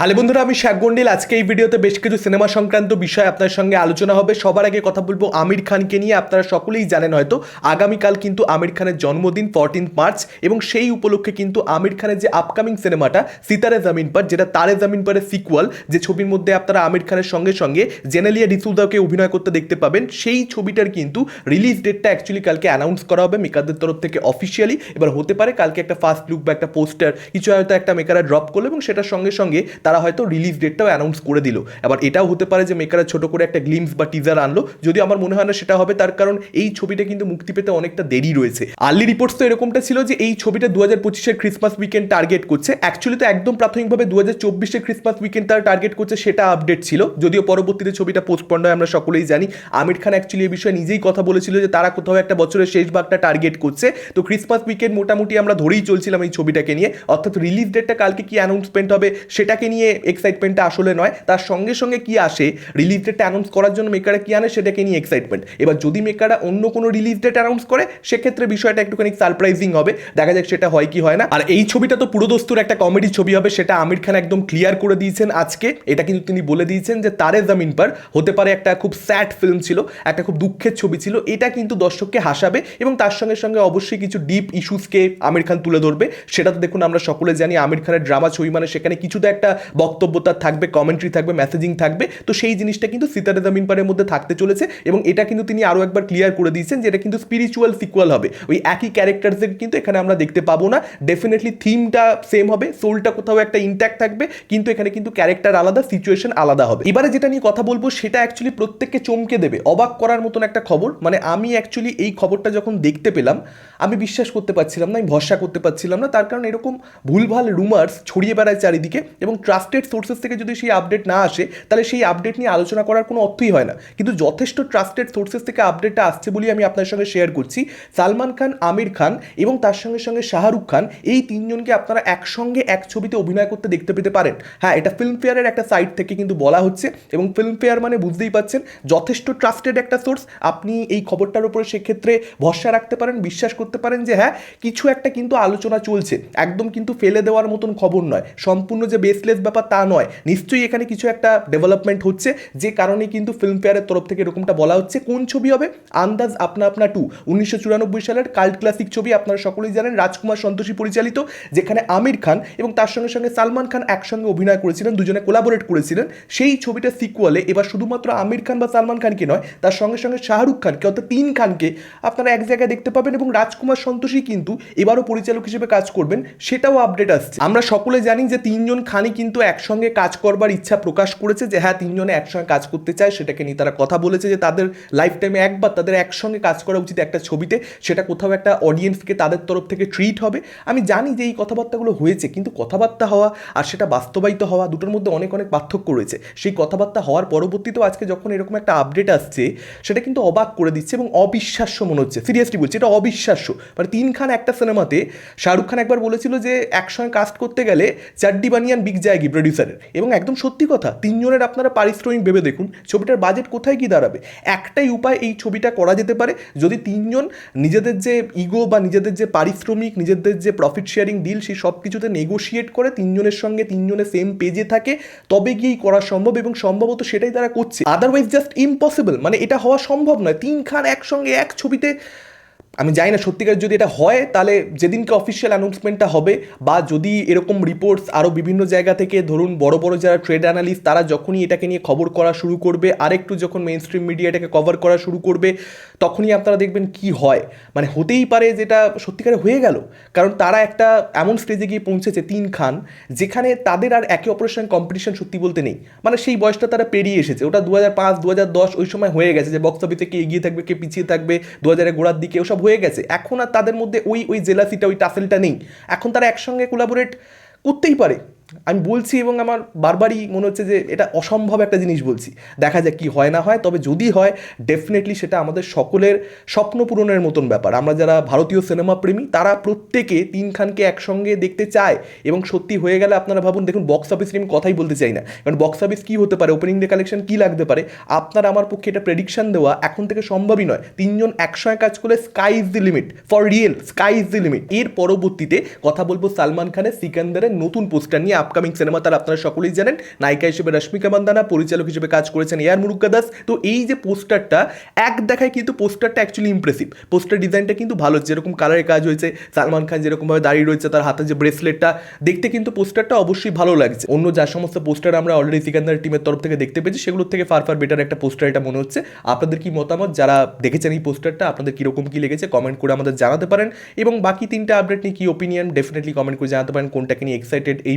Hello বন্ধুরা, আমি শেখ গন্ডিল। আজকে এই ভিডিওতে বেশ কিছু সিনেমা সংক্রান্ত বিষয় আপনার সঙ্গে আলোচনা হবে। সবার আগে কথা বলব আমির খানকে নিয়ে। আপনারা সকলেই জানেন হয়তো, আগামীকাল কিন্তু আমির খানের জন্মদিন ফোরটিন্থ মার্চ এবং সেই উপলক্ষে কিন্তু আমির খানের যে আপকামিং সিনেমাটা, সিতারে জামিন পার, যেটা তারে জামিন পারের সিকুয়াল যে ছবির মধ্যে আপনারা আমির খানের সঙ্গে সঙ্গে জেনালিয়া ডিসুদাকে অভিনয় করতে দেখতে পাবেন, সেই ছবিটার কিন্তু রিলিজ ডেটটা অ্যাকচুয়ালি কালকে অ্যানাউন্স করা হবে মেকারদের তরফ থেকে অফিসিয়ালি এবার হতে পারে, কালকে একটা ফার্স্ট লুক বা একটা পোস্টার কিছু হয়তো একটা মেকাররা ড্রপ করল, এবং সেটার সঙ্গে সঙ্গে তারা হয়তো রিলিজ ডেটটাও অ্যানাউন্স করে দিল। আবার এটাও হতে পারে যে মেকাররা ছোট করে একটা গ্লিমস বা টিজার আনলো। যদি আমার মনে হয় না সেটা হবে, তার কারণ এই ছবিটা কিন্তু মুক্তি পেতে অনেকটা দেরি রয়েছে। আর্লি রিপোর্টস তো এরকমটা ছিল যে এই ছবিটা দু হাজার পঁচিশের ক্রিসমাস উইকেন্ড টার্গেট করছে। অ্যাকচুয়ালি তো একদম প্রাথমিকভাবে দু হাজার চব্বিশের ক্রিসমাস উইকেন্ড তারা টার্গেট করছে, সেটা আপডেট ছিল। যদিও পরবর্তীতে ছবিটা পোস্টপন্ড হয়, আমরা সকলেই জানি। আমির খান অ্যাকচুয়ালি এই বিষয়ে নিজেই কথা বলেছিল যে তারা কোথাও একটা বছরের শেষ ভাগটা টার্গেট করছে। তো ক্রিসমাস উইকেন্ড মোটামুটি আমরা ধরেই চলছিলাম এই ছবিটাকে নিয়ে। অর্থাৎ রিলিজ ডেটটা কালকে কি অ্যানাউন্সমেন্ট হবে, সেটাকে নিয়ে এক্সাইটমেন্টটা আসলে নয়। তার সঙ্গে সঙ্গে কি আসে? রিলিজ ডেটটা অ্যানাউন্স করার জন্য মেকাররা কি আনে? সেটাকে নিয়ে এক্সাইটমেন্ট এবার যদি মেকাররা অন্য কোনো রিলিজ ডেট অ্যানাউন্স করে, সেক্ষেত্রে বিষয়টা একটুখানি সারপ্রাইজিং হবে। দেখা যাক সেটা হয় কি হয় না। আর এই ছবিটা তো পুরোদস্তুর একটা কমেডি ছবি হবে, সেটা আমির খান একদম ক্লিয়ার করে দিয়েছেন আজকে। এটা কিন্তু তিনি বলে দিয়েছেন যে তারে জামিন পার হতে পারে একটা খুব স্যাড ফিল্ম ছিল, একটা খুব দুঃখের ছবি ছিল। এটা কিন্তু দর্শককে হাসাবে এবং তার সঙ্গে সঙ্গে অবশ্যই কিছু ডিপ ইস্যুসকে আমির খান তুলে ধরবে। সেটা তো দেখুন আমরা সকলে জানি, আমির খানের ড্রামা ছবি মানে সেখানে কিছুটা একটা বক্তব্য তার থাকবে কমেন্ট্রি থাকবে মেসেজিং থাকবে। তো সেই জিনিসটা কিন্তু সিতারে জামিন পারের মধ্যে থাকতে চলেছে এবং এটা কিন্তু তিনি আরও একবার ক্লিয়ার করে দিয়েছেন যে এটা কিন্তু স্পিরিচুয়াল সিকুয়াল হবে। ওই একই ক্যারেক্টারদের কিন্তু এখানে আমরা দেখতে পাবো না। ডেফিনেটলি থিমটা সেম হবে সোলটা কোথাও একটা ইন্ট্যাক্ট থাকবে, কিন্তু এখানে কিন্তু ক্যারেক্টার আলাদা সিচুয়েশন আলাদা হবে। এবারে যেটা নিয়ে কথা বলব, সেটা অ্যাকচুয়ালি প্রত্যেককে চমকে দেবে, অবাক করার মতন একটা খবর। মানে আমি অ্যাকচুয়ালি এই খবরটা যখন দেখতে পেলাম, আমি বিশ্বাস করতে পারছিলাম না, আমি ভরসা করতে পারছিলাম না। তার কারণ এরকম ভুলভাল রুমার্স ছড়িয়ে বেড়ায় চারিদিকে এবং ট্রাস্টেড সোর্সেস থেকে যদি সেই আপডেট না আসে, তাহলে সেই আপডেট নিয়ে আলোচনা করার কোনো অর্থই হয় না। কিন্তু যথেষ্ট ট্রাস্টেড সোর্সেস থেকে আপডেটটা আসছে বলেই আমি আপনার সঙ্গে শেয়ার করছি। সালমান খান, আমির খান এবং তার সঙ্গে সঙ্গে শাহরুখ খান, এই তিনজনকে আপনারা একসঙ্গে এক ছবিতে অভিনয় করতে দেখতে পেতে পারেন। হ্যাঁ এটা ফিল্মফেয়ারের একটা সাইট থেকে কিন্তু বলা হচ্ছে এবং ফিল্মফেয়ার মানে বুঝতেই পাচ্ছেন, যথেষ্ট ট্রাস্টেড একটা সোর্স আপনি এই খবরটার উপরে সেক্ষেত্রে ভরসা রাখতে পারেন, বিশ্বাস করতে পারেন যে হ্যাঁ কিছু একটা কিন্তু আলোচনা চলছে। একদম কিন্তু ফেলে দেওয়ার মতন খবর নয়। সম্পূর্ণ যে বেসলেস ব্যাপার তা নয়। নিশ্চয়ই এখানে কিছু একটা ডেভেলপমেন্ট হচ্ছে, যে কারণে কিন্তু ফিল্মফেয়ারের তরফ থেকে এরকমটা বলা হচ্ছে। কোন ছবি হবে? আন্দাজ আপনা আপনা টু উনিশশো চুরানব্বই সালের কাল্ট ক্লাসিক ছবি আপনারা সকলেই জানেন, রাজকুমার সন্তোষী পরিচালিত, যেখানে আমির খান এবং তার সঙ্গে সঙ্গে সালমান খান একসঙ্গে অভিনয় করেছিলেন, দুজনে কোলাবোরেট করেছিলেন। সেই ছবিটা সিকুয়ালে এবার শুধুমাত্র আমির খান বা সালমান খানকে নয়, তার সঙ্গে সঙ্গে শাহরুখ খানকে, অর্থাৎ তিন খানকে আপনারা এক জায়গায় দেখতে পাবেন এবং রাজকুমার সন্তোষী কিন্তু এবারও পরিচালক হিসেবে কাজ করবেন, সেটাও আপডেট আসছে। আমরা সকলে জানি যে তিনজন খানই কিন্তু একসঙ্গে কাজ করবার ইচ্ছা প্রকাশ করেছে যে হ্যাঁ তিনজনে একসঙ্গে কাজ করতে চায়, সেটাকে নিয়ে তারা কথা বলেছে যে, তাদের লাইফ টাইমে একবার তাদের একসঙ্গে কাজ করা উচিত একটা ছবিতে, সেটা কোথাও একটা অডিয়েন্সকে তাদের তরফ থেকে ট্রিট হবে। আমি জানি যে এই কথাবার্তাগুলো হয়েছে, কিন্তু কথাবার্তা হওয়া আর সেটা বাস্তবায়িত হওয়া দুটোর মধ্যে অনেক অনেক পার্থক্য রয়েছে। সেই কথাবার্তা হওয়ার পরবর্তীতেও আজকে যখন এরকম একটা আপডেট আসছে, সেটা কিন্তু অবাক করে দিচ্ছে এবং অবিশ্বাস্য মনে হচ্ছে। সিরিয়াসলি বলছি, এটা অবিশ্বাস্য। মানে তিন খান একটা সিনেমাতে শাহরুখ খান একবার বলেছিল যে, একসঙ্গে কাস্ট করতে গেলে চাড্ডি বানিয়ান বিগ জায়গি প্রডিউসারের এবং একদম সত্যি কথা, তিনজনের আপনারা পারিশ্রমিক ভেবে দেখুন, ছবিটার বাজেট কোথায় গিয়ে দাঁড়াবে? একটাই উপায় এই ছবিটা করা যেতে পারে, যদি তিনজন নিজেদের যে ইগো বা নিজেদের যে পারিশ্রমিক, নিজেদের যে প্রফিট শেয়ারিং ডিল সেই সব কিছুতে নেগোশিয়েট করে তিনজনের সঙ্গে তিনজনের সেম পেজে থাকে, তবে গিয়েই করা সম্ভব এবং সম্ভবত সেটাই তারা করছে। আদারওয়াইজ জাস্ট ইম্পসিবল মানে এটা হওয়া সম্ভব নয়। তিন খান একসঙ্গে এক ছবিতে আমি জানি না সত্যিকার যদি এটা হয়, তাহলে যেদিনকে অফিসিয়াল অ্যানাউন্সমেন্টটা হবে, বা যদি এরকম রিপোর্টস আরও বিভিন্ন জায়গা থেকে, ধরুন বড় বড় যারা ট্রেড অ্যানালিস্ট তারা যখনই এটাকে নিয়ে খবর করা শুরু করবে, আরেকটু যখন মেন স্ট্রিম মিডিয়া এটাকে কভার করা শুরু করবে, তখনই আপনারা দেখবেন কি হয়। মানে হতেই পারে যেটা সত্যিকারে হয়ে গেল। কারণ তারা একটা এমন স্টেজে গিয়ে পৌঁছেছে, তিন খান, যেখানে তাদের আর একে অপরের সঙ্গে কম্পিটিশন সত্যি বলতে নেই। মানে সেই বয়সটা তারা পেরিয়ে এসেছে। ওটা দু হাজার পাঁচ দু হাজার দশ, ওই সময় হয়ে গেছে যে বক্স অফিসে কে এগিয়ে থাকবে, কে পিছিয়ে থাকবে দু হাজারের গোড়ার দিকে, ওসব হয়ে গেছে। এখন আর তাদের মধ্যে ওই ওই জেলাসিটা, ওই টাসেলটা নেই। এখন তারা একসঙ্গে কোলাবোরেট করতেই পারে। আমি বলছি এবং আমার বারবারই মনে হচ্ছে যে এটা অসম্ভব একটা জিনিস বলছি। দেখা যাক কি হয় না হয়, তবে যদি হয় ডেফিনেটলি সেটা আমাদের সকলের স্বপ্ন পূরণের মতন ব্যাপার। আমরা যারা ভারতীয় সিনেমা প্রেমী, তারা প্রত্যেকে তিন খানকে একসঙ্গে দেখতে চায় এবং সত্যি হয়ে গেলে আপনারা ভাবুন, দেখুন বক্স অফিস নিয়ে আমি কথাই বলতে চাই না। কারণ বক্স অফিস কী হতে পারে ওপেনিং ডে কালেকশন কী লাগতে পারে, আপনার আমার পক্ষে এটা প্রেডিকশন দেওয়া এখন থেকে সম্ভবই নয়। তিনজন একসঙ্গে কাজ করলে sky is the limit for real sky is the limit এর পরবর্তীতে কথা বলব সালমান খানের, সিকান্দারের নতুন পোস্টার নিয়ে। আপকামিং সিনেমা তার আপনারা সকলেই জানেন। নায়িকা হিসেবে রশ্মিকা মান্দানা, পরিচালক হিসেবে কাজ করেছেন এয়ার মুরুগা দাস। তো এই যে পোস্টারটা, এক দেখায় কিন্তু পোস্টারটা অ্যাকচুয়ালি ইমপ্রেসিভ পোস্টার ডিজাইনটা কিন্তু ভালো, যেরকম কালারে কাজ হয়েছে, সালমান খান যেরকমভাবে দাঁড়িয়ে রয়েছে তার হাতে যে ব্রেসলেটটা দেখতে কিন্তু পোস্টারটা অবশ্যই ভালো লাগছে। অন্য যা সমস্ত পোস্টার আমরা অলরেডি সিকান্দার টিমের তরফ থেকে দেখতে পেয়েছি, সেগুলোর থেকে ফার ফার বেটার একটা পোস্টার এটা মনে হচ্ছে। আপনাদের কি মতামত? যারা দেখেছেন এই পোস্টারটা, আপনাদের কীরকম কী লেগেছে? কমেন্ট করে আমাদের জানাতে পারেন। এবং বাকি তিনটা আপডেট নিয়ে কী ওপিনিয়ন ডেফিনেটলি কমেন্ট করে জানাতে পারেন, কোনটাকে নিয়ে এক্সাইটেড এই